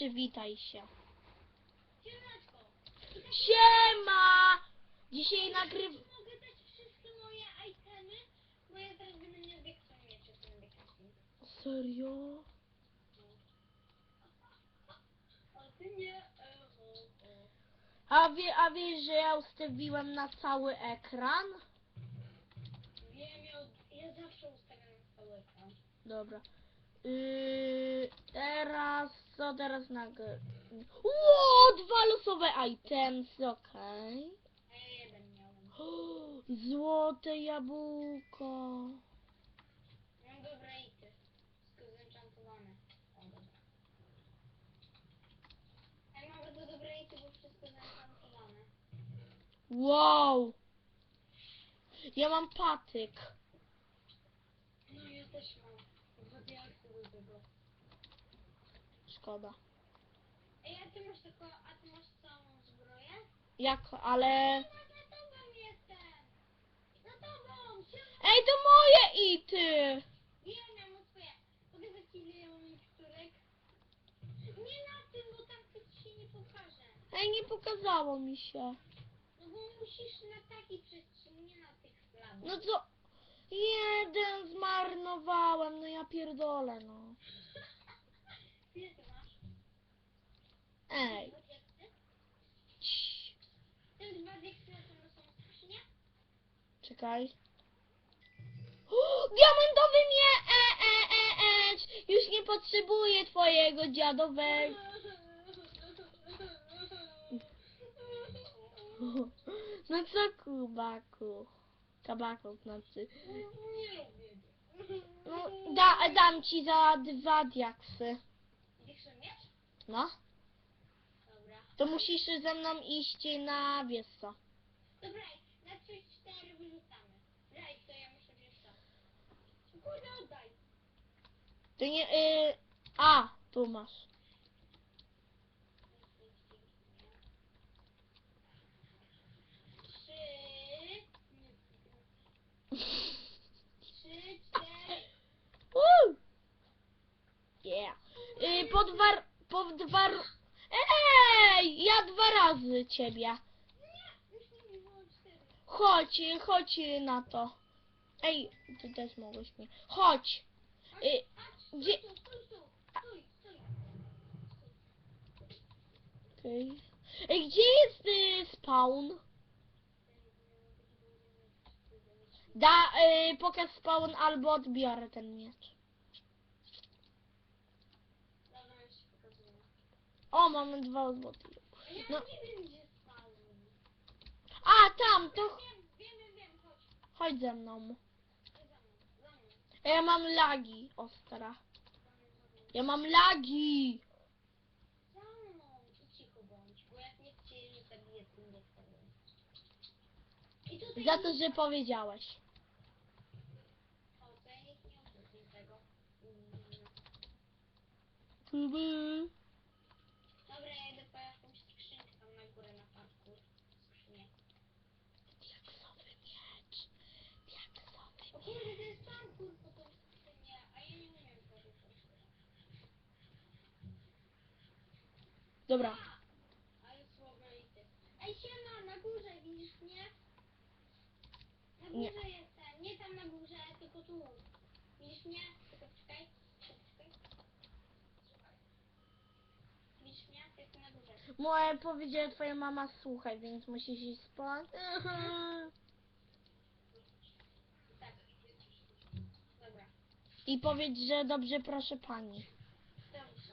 przywitaj się. Siema! Dzisiaj nagryw... Mogę dać wszystkie moje itemy, bo ja teraz będę miał większą miecze, to będę casting. Serio? A ty nie, e. A, wie, a wiesz, że ja ustawiłem na cały ekran? Wiem, ja, ja zawsze ustawiam na cały ekran. Dobra. Yy, teraz, co teraz nagle? Ło, dwa losowe items, okej. Jeden miałem. Złote jabłko. Mam dobre ity. Wszystko zenchantowane. O, dobra. Ja mam bardzo dobre ity, bo wszystko zenchantowane. Wow. Ja mam patyk. No ja też mam. Szkoda. Ej, a ty masz tylko, a ty masz całą zbroję? Jak, ale... Ja za tobą jestem! Za tobą! Ej, to moje ity! Nie, miałam twoje. Pokazać ci ile ja mam miksturek? Nie na tym, bo tam coś się nie pokaże. Ej, nie pokazało mi się. No bo musisz na takiej przestrzeni, nie na tych slabach. No co? Jeden zmarnowałem, no ja pierdolę, no. Ej. Czekaj. O, diamentowy mnie! E, e, e, e. Już nie potrzebuję twojego dziadowego. No co kubaku? Nie lubię. No, da, dam ci za dwa diaksy. No. Dobra. To musisz ze mną iść na wiesz co. Dobra, na 3-4 wyrzucamy. Daj, to ja muszę wziąć to. Kurde, oddaj. To nie. Y, a, tu masz. Trzy. Trzy, cztery. Woo! Yeah. Y, po dwa. Po dwa. r- Ej! Ja dwa razy ciebie. Chodź, chodź na to. Ej, ty też mogłeś mi. Chodź. Y, gdzie-. Ej, gdzie jest y, spawn? Da, y, pokaż spawn albo odbiorę ten miecz. Dobra, już ci pokazuję. O, mamy dwa. Ja No. A, tam, to chodź. ze mną. Ja mam lagi, ostra. Ja mam lagi. Za mną i cicho bądź, bo jak nie cię nie zabiję, to nie wtedy. I tutaj Za to, że powiedziałeś. O, to ja nikt nie odwrócił tego. Mm, Tuby. Dobra, ja idę po jakąś skrzynkę tam na górę na parku. Skrzynię. Diaksowy miecz. Diaksowy. O kurde, to jest parkour po tą skrzynię, a ja nie umiem poruszać. Dobra. Ej, siema, na górze, widzisz mnie? Na Nie. górze jestem, nie tam na górze, tylko tu. Widzisz mnie? Tylko czekaj, czekaj. Widzisz mnie? Jestem na górze. Moje powiedziała twoja mama słuchaj, więc musisz iść spać. Tak. Dobra. I powiedz, że dobrze proszę pani. Dobrze.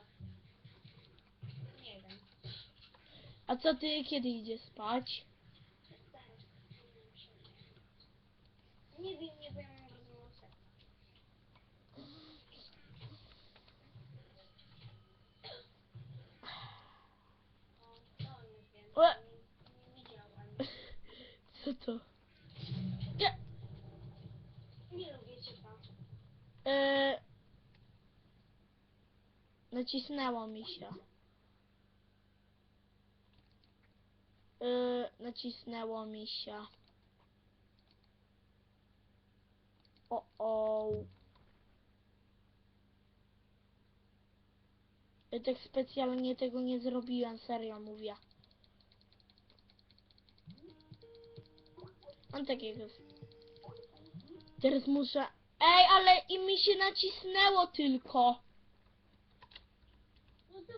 Nie wiem. A co ty kiedy idziesz spać? Nie wiem, nie wiem. Co to? Nie. Nie lubię cię pan. Yy, nacisnęło mi się. Yy, nacisnęło mi się. O, o. Ja tak specjalnie tego nie zrobiłem, serio mówię. Mam takiego. Teraz muszę... Ej, ale i mi się nacisnęło tylko. No to.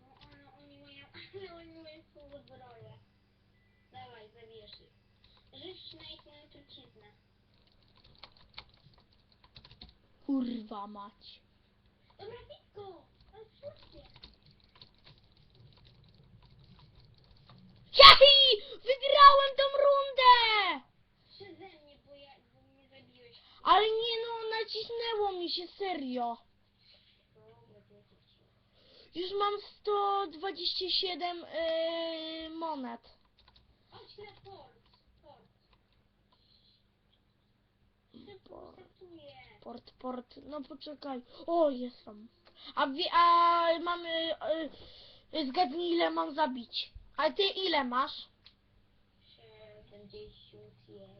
No ale oni mają, ale oni mają full zbroję. Dawaj, zabijesz ich. Życz na ich truciznę. Kurwa mać. Dobra, Witko! Ale. Jahi! Wygrałem tą rundę! Przeze mnie, bo ja, bo mnie zabiłeś. Ale nie no, nacisnęło mi się serio. Jest Już mam 127 yy. Chodź na port. Port. Port. No poczekaj. O, jestem. A, wie, a mamy... Yy, zgadnij ile mam zabić. A ty ile masz? 71.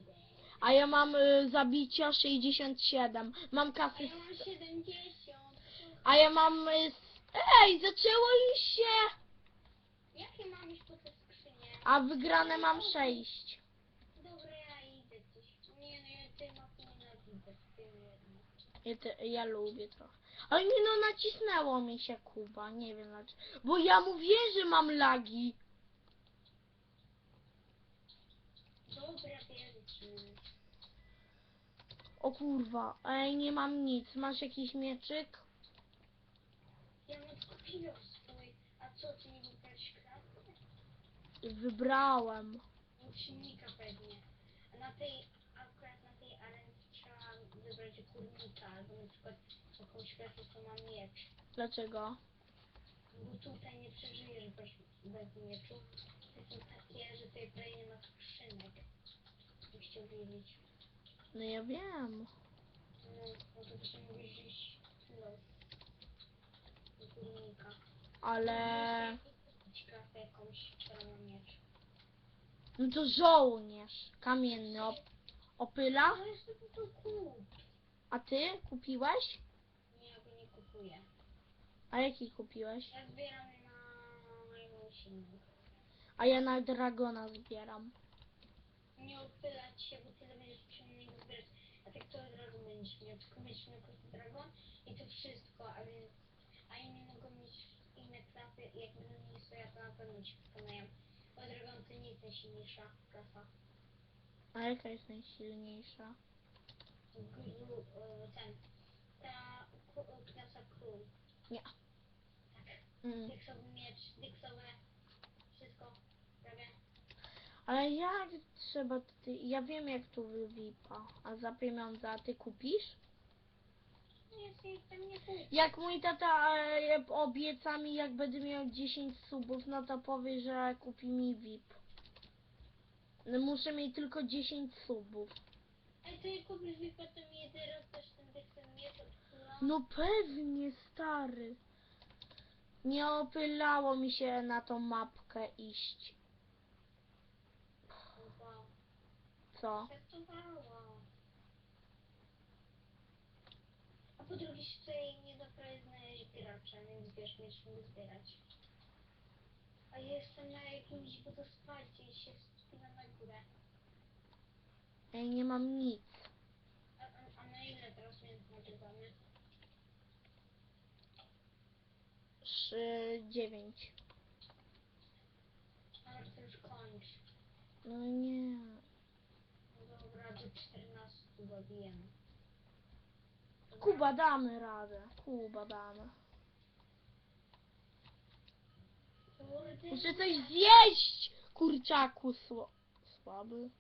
A ja mam y, zabicia 67. Mam A kasy... ja mam 70. A ja mam... Y, ej, zaczęło już się... Jakie mam po te skrzynie? A wygrane mam 6. Dobra, ja idę coś. Nie no, ja tej mapy nienawidzę. z tym jednym. Ja, te, ja lubię trochę. Ale nie no, nacisnęło mi się Kuba. Nie wiem dlaczego. Bo ja mówię, że mam lagi. Dobra, ci. O kurwa. Ej, nie mam nic. Masz jakiś mieczyk? Swój. A co, ty nie wybrałeś kratkę? Wybrałem. Od silnika pewnie. A na tej, akurat na tej arenie trzeba wybrać kurnika, albo na przykład jakąś klasę, co ma miecz. Dlaczego? Bo tutaj nie przeżyjesz bez, bez mieczu. To są takie, że tutaj prawie nie ma skrzynek. Chciał wiedzieć. No ja wiem. No, no to byś mógłbyś iść Ale... Jakąś, miecz. No to żołnierz. Kamienny. Op opyla? No to kup. A ty kupiłeś? Nie, ja go nie kupuję. A jaki kupiłeś? Ja zbieram na moją silnik. A ja na dragona zbieram. Nie opylać się, bo tyle będziesz niego zbierać. A tak to razu będziesz miał. Tylko będziesz miał dragon i to wszystko, a więc... Inni mogą mieć inne klasy i jak będą mieli swoje, to na pewno ci pokonają. Bo dragon to nie jest najsilniejsza klasa. A jaka jest najsilniejsza? Gru, e, ten... Ta ku- klasa król. Nie. Tak. Mm. Dyksowy miecz, dyksowe... Wszystko. Prawie. Ale jak trzeba ty, ja wiem jak tu wywipa, a za pieniądze, a ty kupisz? Nie, ja jestem nie kupię. Jak mój tata e, obieca mi, jak będę miał 10 subów, no to powie, że kupi mi VIP. No Muszę mieć tylko 10 subów. Ale to jak kupisz mi potem mi teraz też ten od króla. No pewnie, stary. Nie opylało mi się na tą mapkę iść. Chyba. Co? A po drugie się tutaj nie da prawie znaleźć gracza, więc wiesz, będziesz mógł zbierać. A ja jestem na jakimś wodospadzie i się wspinam na górę. Ej, nie mam nic. A, a, a na ile teraz więc nagrywamy? 3, 9. A to już kończ. No nie. No dobra, do 14 dobijemy. Kuba, damy radę. Kuba, damy. Muszę coś zjeść! Kurczaku sło... słaby.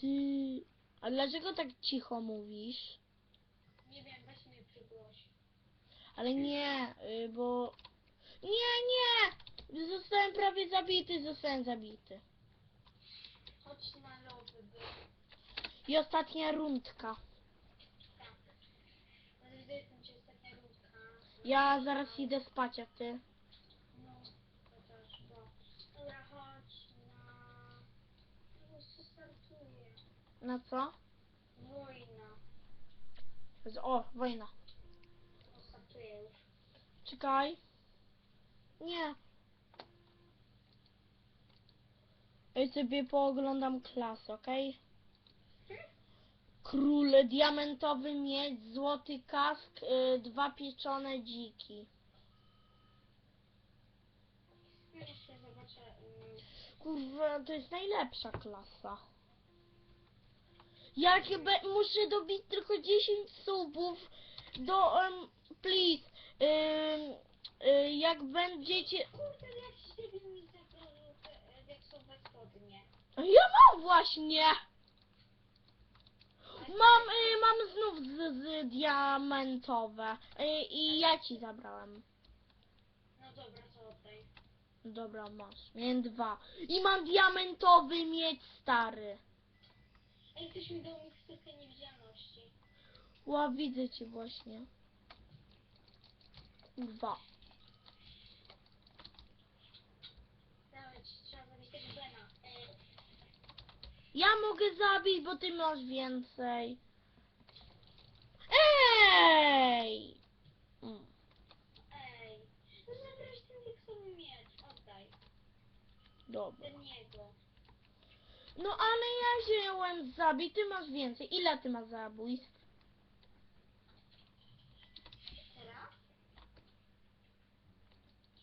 Ty... A dlaczego tak cicho mówisz? Nie wiem, weź mnie przygłoś. Ale nie, y, bo... Nie, nie! Zostałem prawie zabity, zostałem zabity. Chodź na lowy, by. I ostatnia rundka. Ja zaraz idę spać, a ty? Na... Co? Z- O, wojna. Czekaj. Nie. Ja sobie pooglądam klasę, okej? Król, diamentowy miecz, złoty kask, y, dwa pieczone dziki. Jeszcze zobaczę. mm, Kurwa, to jest najlepsza klasa. Jak be, muszę dobić tylko 10 subów do, um, please, ym, y, jak będziecie, Kurde, jakiś debil mi zabrał te deksowe spodnie. ja mam właśnie, mam, y, mam znów z, z diamentowe y, i ja ci zabrałem. No dobra, to oddaj. Dobra, masz, miałem dwa. I mam diamentowy miecz stary. Ej, ktoś mi dał miksturkę niewidzialności. Ła, widzę cię właśnie. Kurwa. Dawaj, trzeba zabić tego Bena. Ej, Ja mogę zabić, bo ty masz więcej. Ej! Mm, ej. No ten miecz. Oddaj. Dobra. Ten. No ale ja wziąłem zabić, ty masz więcej. Ile ty masz zabójstw? Teraz?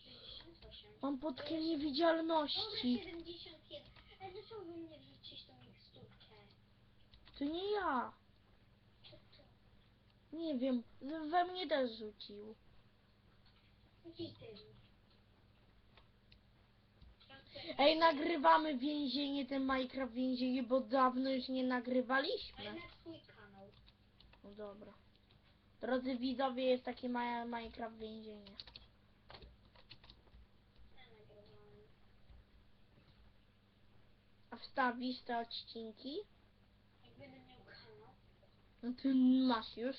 68. Mam podkę Dobra, niewidzialności. 71. Ej, dlaczego wy mnie wrzucić tą miksturkę? To nie ja. Nie wiem, we mnie też rzucił. Ej, nagrywamy więzienie, ten Minecraft więzienie, bo dawno już nie nagrywaliśmy. No dobra. Drodzy widzowie, jest takie Minecraft więzienie. Ja. A wstawisz te odcinki? Jak będę miał kanał, No ty masz już.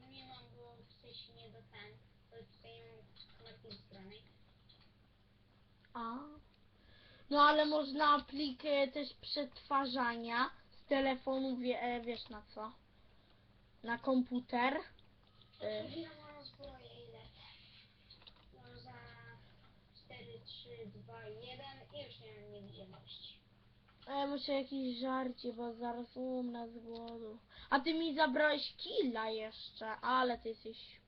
no nie mam, bo w sensie nie do ten, to tutaj mam kanapy zbranej. A. No ale można aplikę też przetwarzania z telefonu, wie, e, wiesz na co? Na komputer. E, Ile mam zbroję, ile? No za 4, 3, 2, 1 i już nie mam niewidzialności. E, muszę jakieś żarcie, bo zaraz umrę z głodu. A ty mi zabrałeś killa jeszcze, ale ty jesteś...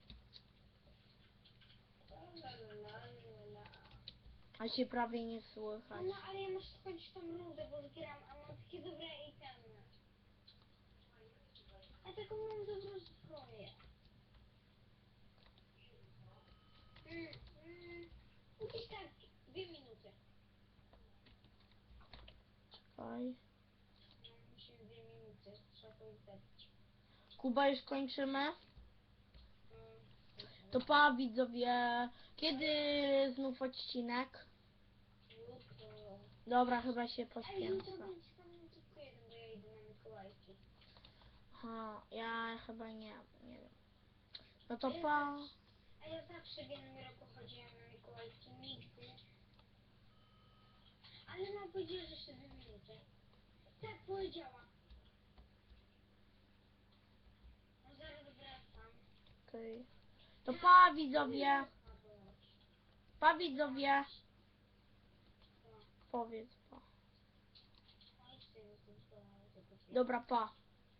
A się prawie nie słychać. No ale ja muszę skończyć tą rundę, bo zbieram, a mam takie dobre. A taką mam dobrą zbroję. Mm, Zabić. Kuba, już kończymy? To pa widzowie, kiedy znów odcinek? Dobra, chyba się poświęcę. Aha, ja chyba nie, nie wiem. No to pa. A ja zawsze w jednym roku chodziłam na Mikołajki, nigdy. Ale mam powiedziała, że dwie minuty. Tak powiedziała. No zaraz wracam. Okej. To pa widzowie, pa widzowie. Powiedz pa. No. Dobra, pa.